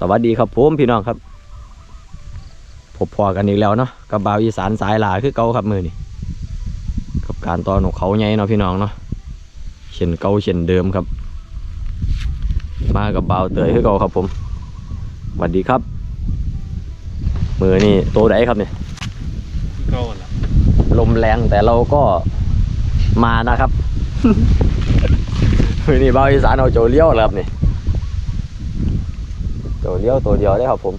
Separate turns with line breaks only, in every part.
สวัสดีครับผมพี่น้องครับพบพอกันอีกแล้วเนาะกับบ่าวอีสานสายหลาคือเก่าครับมือนี่กับการตอนของเขาใหญ่เนาะพี่น้องเนาะเช่นเก่าเช่นเดิมครับ มากับบ่าวเตยคือเก่าครับผมสวัสดีครับ มือนี่โตไดครับเนี่ย
เก่าหั่นล่ะ
ลมแรงแต่เราก็มานะครับ มือนี่บ่าวอีสานเอาโจเลี้ยวแล้วครับนี่ โจเลี้ยวตัวเดียวได้ครับผม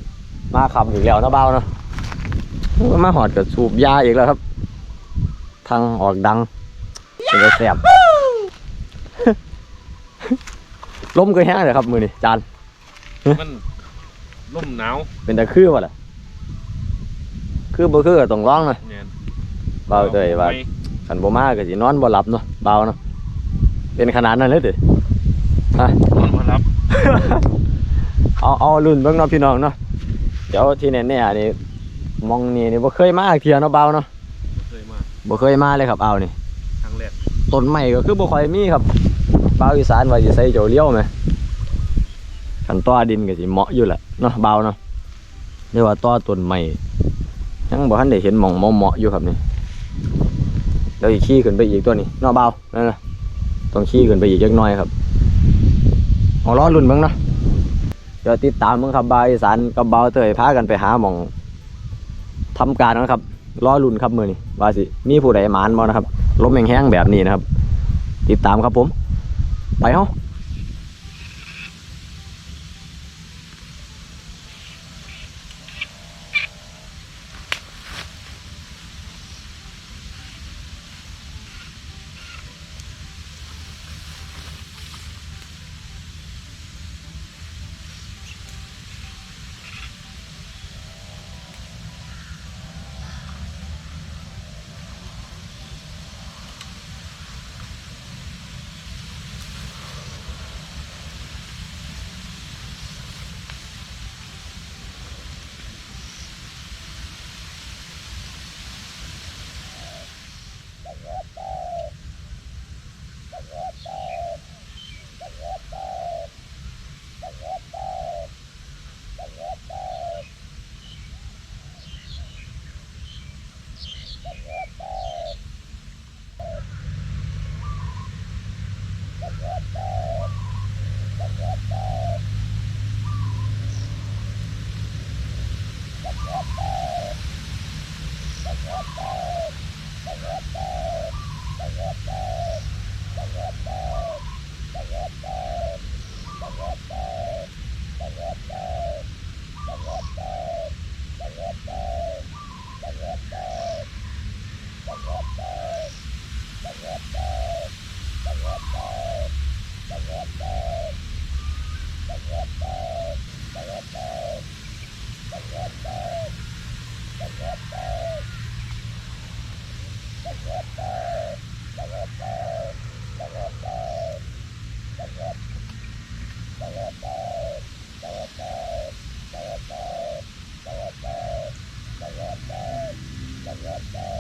มาคำอีกแล้วเนาะเบ้าเนาะมาหอดกับสูบยาอีกแล้วครับ ทางออกดังเป็นจะแสบลมก็แห้งเลยครับมือนี่จาน
มันลมหนาว
เป็นตะคือวะล่ะคือบ่คือก็ต้องร้องนะ
เนี่ย
เบาเตยว่า
ไม่
ขันบ่มาก็สินอนบ่หลับเนาะเบาเนาะเป็นขนาดนั้นเลยติฮะ
นอนมารับ
เอาเอารุ่นเบิ่งเนาะพี่น้องเนาะเดี๋ยวที่แน่ๆนี่มองนี่นี่บ่เคยมาอีกเที่ยเนาะเบาเนาะ
เคยมา
บ่เคยมาเลยครับเอานี่
ครั้งแรก
ต้นไม้ก็คือบ่ค่อยมีครับเบาอีสานว่าสิใส่เจ้าเลี้ยวไหมคันต้อดินก็สิเหมาะอยู่แหละเนาะเบาเนาะเรียกว่าต้อต้นไม้ยังบ่ทันได้เห็นหม่องเหมาะๆอยู่ครับนี่เดี๋ยวอีกขี้ขึ้นไปอีกตัวนี้เนาะเบานั่นนะต้องขี้ขึ้นไปอีกจักหน่อยครับเอาล้อรุ่นเบิ่งเนาะเดี๋ยวติดตามมึงครับบาอีสานกับเบาเตยพากันไปหาหม่องทำการนะครับล้อรุ่นครับมือนี่ว่าสิมีผู้ใดหมานบ่นะครับลมแห้งๆแบบนี้นะครับ ติดตามครับผม ไปเฮา God, God. Uh,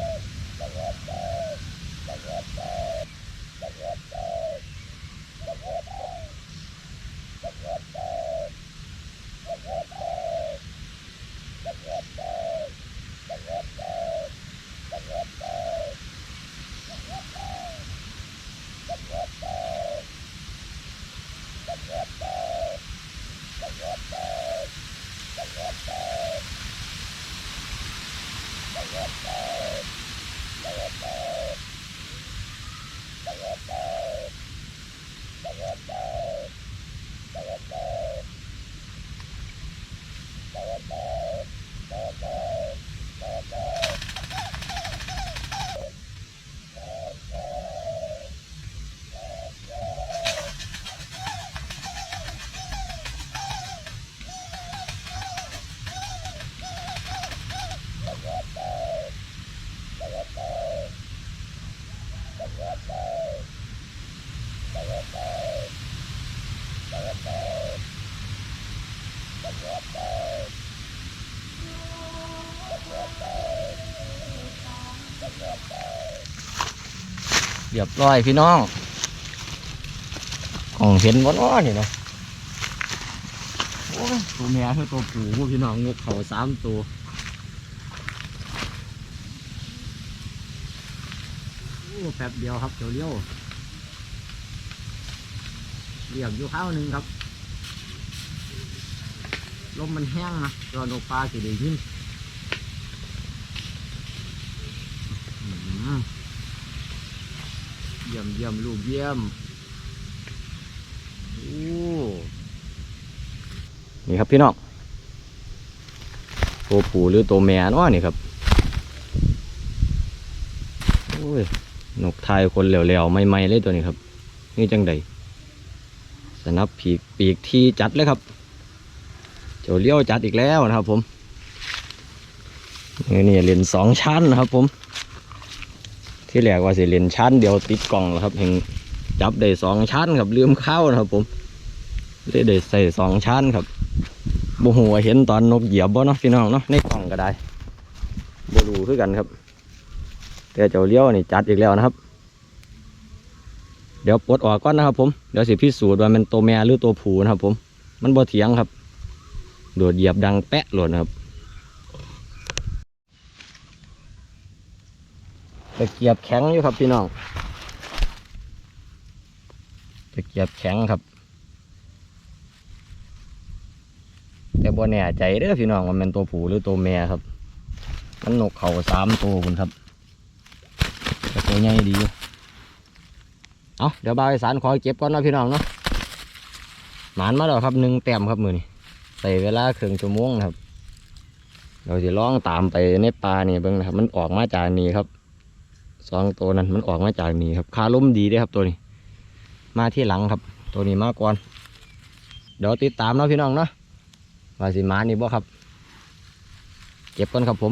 God. เรียบร้อยพี่น้องของเห็นบ่เนาะนี่เนะโอ้ยตัวแม่คือตัวผู้พี่น้องงกเขาสามตัวโอ้แป๊บเดียวครับเดี๋ยวเลี้ยวเรียบอยู่ข้าวหนึ่งครับลมมันแห้งนะตอนนกปลาสิได้ยินอื้อหือ เยี่ยมเยี่ยมลูกเยี่ยมโอ้นี่ครับพี่น้องตัวผู้หรือตัวแม่นาะนี่ครับโอ้ยนกไทยคนเหลวๆไม่ๆเลยตัวนี้ครับ นี่จังใดสนับปีกปีกที่จัดเลยครับเจ้าเลี้ยวจัดอีกแล้วนะครับผมนี่นี่เลนสองชั้นนะครับผม ที่แรกว่าสิเลนชั้นเดียวติดกล่องแล้วครับเห็นจับได้สองชั้นครับลืมเข้านะครับ ผมเลยได้ใส่สองชั้นครับบ่ฮู้ว่าเห็นตอนนกเหยียบบ่เนาะพี่น้องเนาะในกล่องก็ได้บ่รู้คือกันครับ แต่เจ้าเลี้ยวนี่จัดอีกแล้วนะครับ เดี๋ยวปลดออกก่อนนะครับ ผมเดี๋ยวสิพิสูจน์ว่ามันตัวแม่หรือตัวผู้นะครับ ผม มันบ่เถียงครับ โดดเหยียบดังแปะหล่นครับ ตะเกียบแข็งอยู่ครับพี่น้องตะเกียบแข็งครับ แต่บ่แน่ใจเด้อพี่น้องว่ามันตัวผู้หรือตัวแม่ครับ มันนกเขาสามตัวคุณครับแต่ตัวใหญ่ดีเอาเดี๋ยวบ่าวสานขอเก็บก่อนเนาะพี่น้องเนาะหมานมาแล้วครับหนึ่งแต้มครับมือนี่ใส่เวลาครึ่งชั่วโมงครับเราจะล่องตามไปในป่านี่เบิ่งนะครับ มันออกมาจากนี่ครับ สองตัวนั้นมันออกมาจากนี่ครับคาล้มดีด้วยครับตัวนี้ มาที่หลังครับ ตัวนี้มาก่อน เดี๋ยวติดตามเนาะพี่น้องเนาะว่าสิมานี่บ่ครับ เก็บก่อนครับผม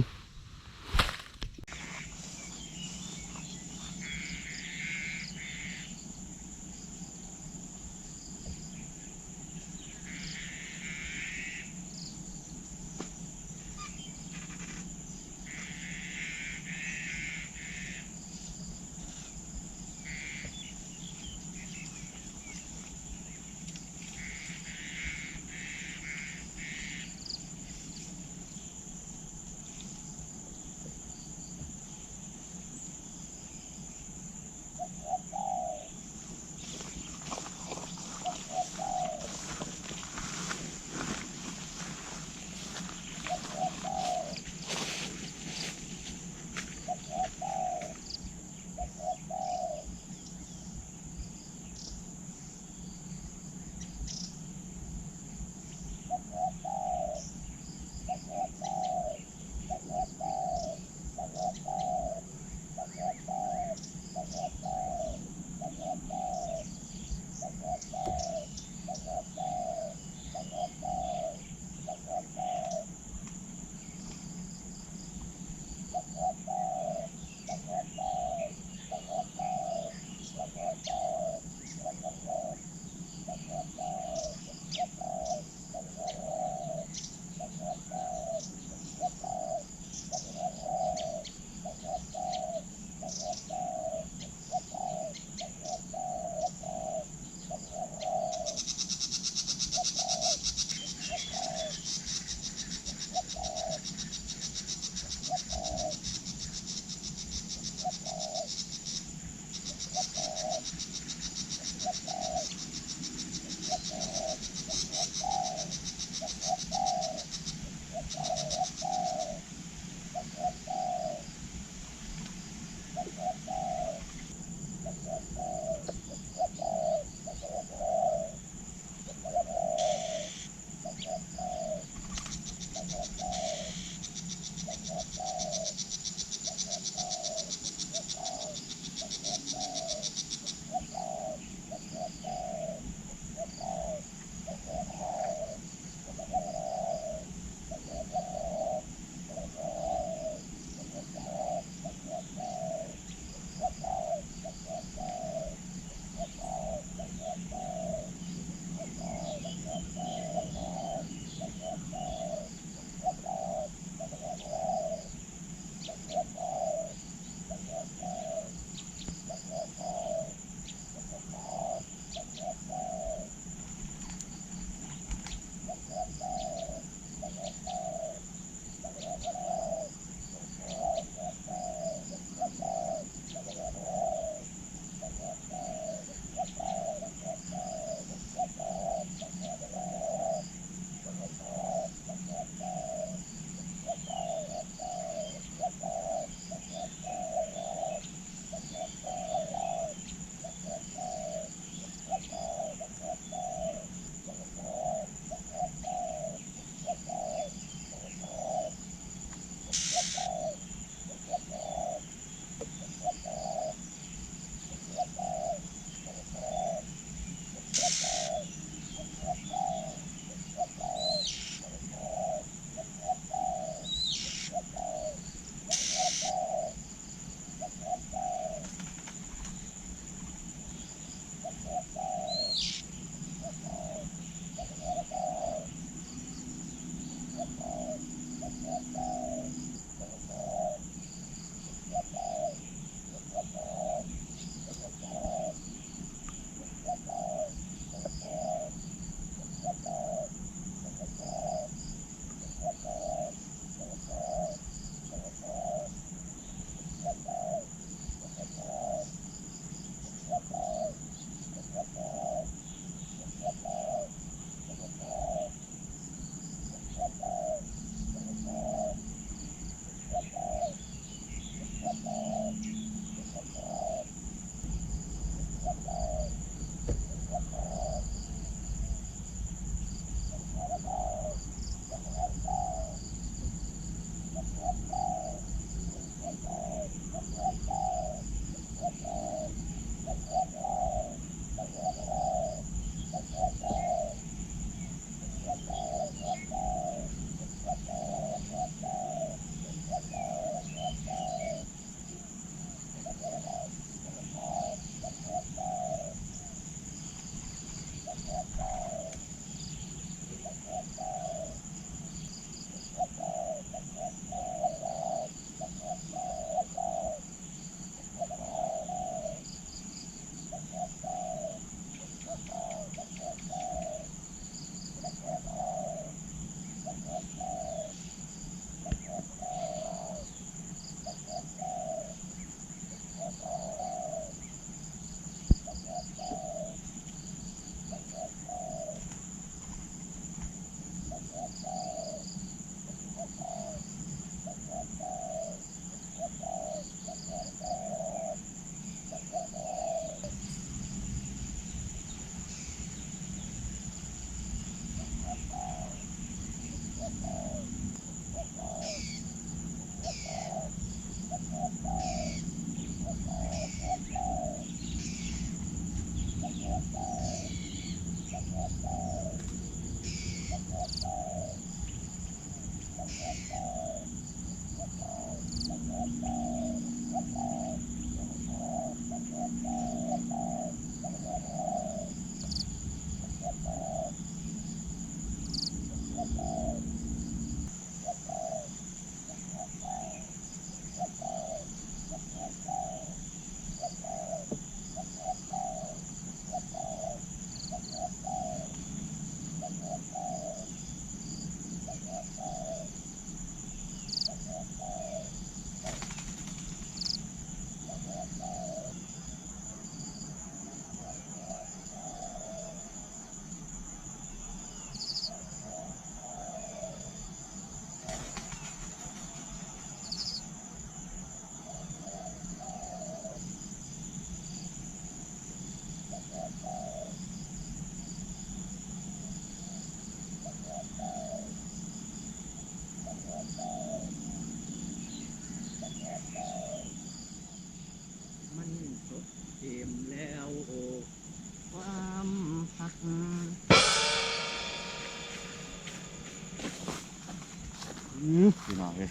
อืมดีมากเลย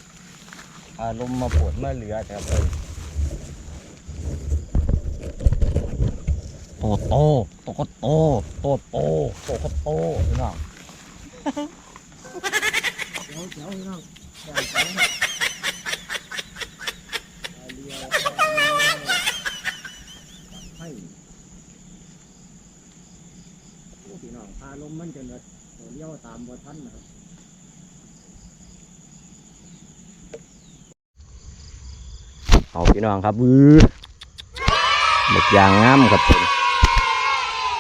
อารมณ์มาปวดเมื่อเหลือครับเอ้ยโตโตโตก็โตโตโตโตก็โตพี่น้
เดี๋ยวเดี๋ยวพี่น้ มมันจะเกิดเลี้ยวตามบ่ทันนะครับ
เอาพี่น้องครับวือหมดยางงามครับตัวนี้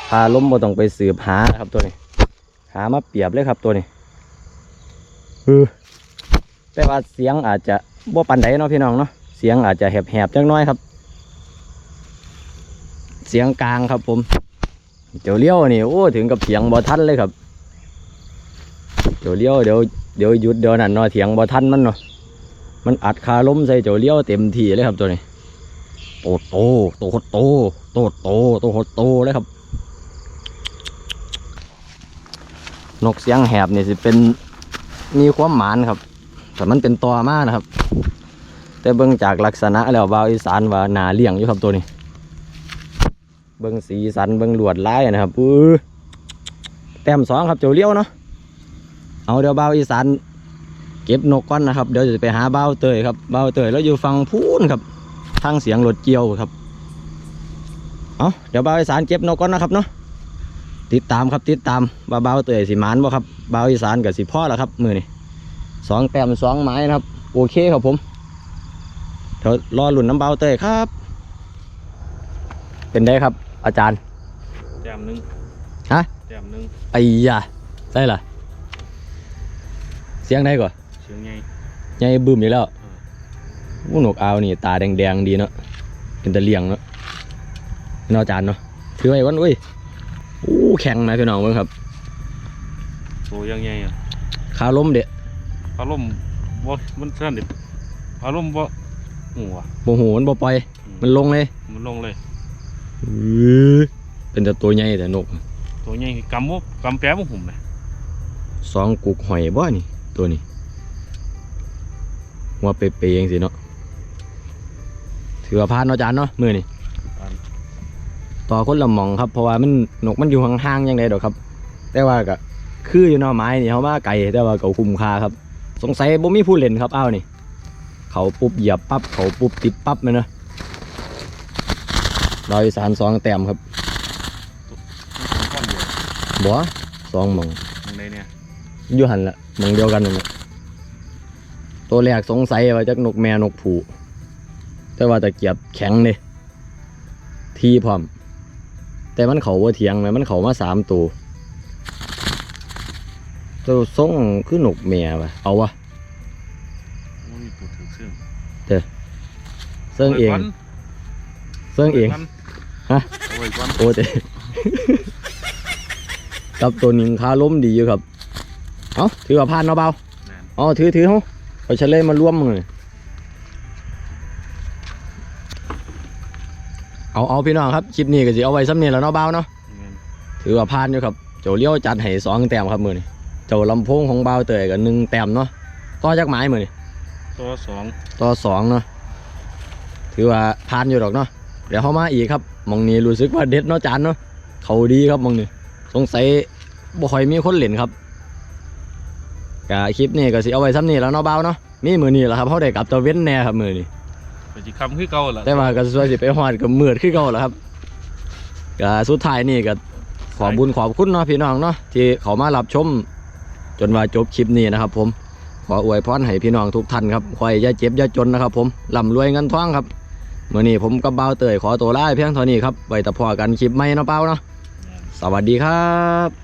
พาล้มบ่ต้องไปสืบหาครับตัวนี้ หามาเปรียบเลยครับตัวนี้เออแต่ว่าเสียงอาจจะบ่ปันใดเนาะพี่น้องเนาะเสียงอาจจะแหบๆจังน้อยครับ เสียงกลางครับผม เดี๋ยวเลี้ยวนี่โอ้ถึงกับเสียงบ่ทันเลยครับ เดี๋ยวเลี้ยวเดี๋ยวเดี๋ยวหยุดเดี๋ยวนั่นเนาะเสียงบ่ทันมันเนาะมันอัดคาล้มใส่เจ้าเลี้ยวเต็มที่เลยครับตัวนี้โตโตโตโคตโตโตโตโตโคโตเลยครับ นกเสียงแหบนี่สิเป็นมีความหมานครับแต่มันเป็นตัวมากนะครับ แต่เบิ่งจากลักษณะแล้วบาวอีสานว่าหนาเลี้ยงอยู่ครับตัวนี้ เบิ่งสีสันเบิ่งลวดลายนะครับปื้อแต้มสองครับเจ้าเลี้ยวเนาะเอาเดี๋ยวเบาอีสานเก็บนกก่อนนะครับเดี๋ยวจะไปหาเบ้าเตยครับเบ้าเตยแล้วอยู่ฟังพูนครับทางเสียงรถเกี่ยวครับเอาเดี๋ยวเบ้าอีสานเก็บนกก่อนนะครับเนาะติดตามครับติดตามว่าเบ้าเตยสิหมานบ่ครับเบ้าอีสานกับสิพ่อแล้วครับมือนี่สองแต้มสองไม้นะครับ โอเคครับผมเดี๋ยวรอหลุนน้ำเบ้าเตยครับ เป็นได้ครับ อาจารย์
แต้มหนึง
ฮะ
แต้มหนึง
ไอ้ยาใช่ล่ะ เสียงได้ก่อน
เชียงใหญ่
ใหญ่บึ้มอีกแล้วอู้นกอาวนี่ ตาแดงๆดีเนาะเป็นตะเลียงเนาะเนาะอาจารย์เนาะถือไว้วันอุ้ยอู้แข็งนะพี่น้องเบิ่งครับ
โตยังใหญ่อะ
ขาล้มเดะ
อารมณ์บ่มันสั่นดิอารมณ์บ่หัว
โมโหมันบ่ปล่อย มันลงเลย
มันลงเลย
อื้อ เป็นแต่ตัวใหญ่แต่นก
ตัวใหญ่กำบ่กำแป๊บบ่หุ่มเลย
สองกุกหอยบ่นี่ ตัวนี้หัวเปย์ๆจังสิเนาะถือว่าพานเนาะอาจารย์เนาะมือนี่ต่อคนละหมองครับ เพราะว่ามันนกมันอยู่ห่างๆยังไงดอกครับ แต่ว่าก็คืออยู่เนอไม้นี่เขามาไกลแต่ว่าก็คุ้มค่าครับ สงสัยบ่มีผู้เล่นครับอ้าวนี่ เขาปุ๊บเหยียบปั๊บเขาปุ๊บติดปั๊บเลยเนาะ ดอยอีสานสองแต้มครับ
มันสองก้อนเดียว
บัวสองหมอง
ตรงใดเนี่ย
อยู่หันละหมองเดียวกันนั่นแหละตัวแรกสงสัยว่าจากนกแม่นกผูแต่ว่าตะเกียบแข็งเลยทีพร้อม แต่มันเขาว่าเถียงไหมมันเขามาสามตัวตัวส่งคือนกแม่ปะเอาวะ
มันมีตัวถือเครื่อง
เซิ่งเองเซิ่งเอง ฮะ
เอาไว้ก่อน
โอ้เจกับตัวหนึ่งคาล้มดีอยู่ครับ เอาถือว่าพานเนาะเบา
นั่น
เอ๋อถือถือเขาเอาเฉลยมาร่วมมือเอาเอาพี่น้องครับคลิปนี้ก็สิเอาไว้ซ้ำนี่แล้วเนาะเบาเนาะ
นั่น
ถือว่าพานอยู่ครับเจ้าเลี้ยวจัดให้สองแต้มครับมือนี่เจ้าลำโพงของเบาเตยกับหนึ่งแต้มเนาะต่อจากไม้มือนี่
ตัวสอง
ต่อสองเนาะถือว่าพานอยู่ดอกเนาะเดี๋ยวเขามาอีกครับห มองนี้รู้สึกว่าเด็ดเนาะจานเนาะเขาดีครับหมองนี้สงสัยบ่ค่อยมีคนเล่นครับกะคลิปนี้ก็สิเอาไว้ซ้ำนี่แล้วเนาะเบาเนาะมีมือนี้แหละครับเขาได้กลับตัวเว้นแน่ครับมือนี้
ไปจิคำคือเก่าล่ะ
แต่ว่าก็สวยสิไปฮอดกับมืดขึ้นเก่าแล้วครับก็สุดท้ายนี่ก็ขอบุญขอบคุณเนาะพี่น้องเนาะที่เขามารับชม จนว่าจบคลิปนี้นะครับ ผมขออวยพรให้พี่น้องทุกท่านครับคอยอย่าเจ็บอย่าจนนะครับ ผมร่ำรวยเงินทองครับเมื่อนี้ผมกับเบาเตยขอตัวลาเพียงเท่านี้ครับไว้แต่พอกันคลิปใหม่เนาะเป้าเนาะสวัสดีครับ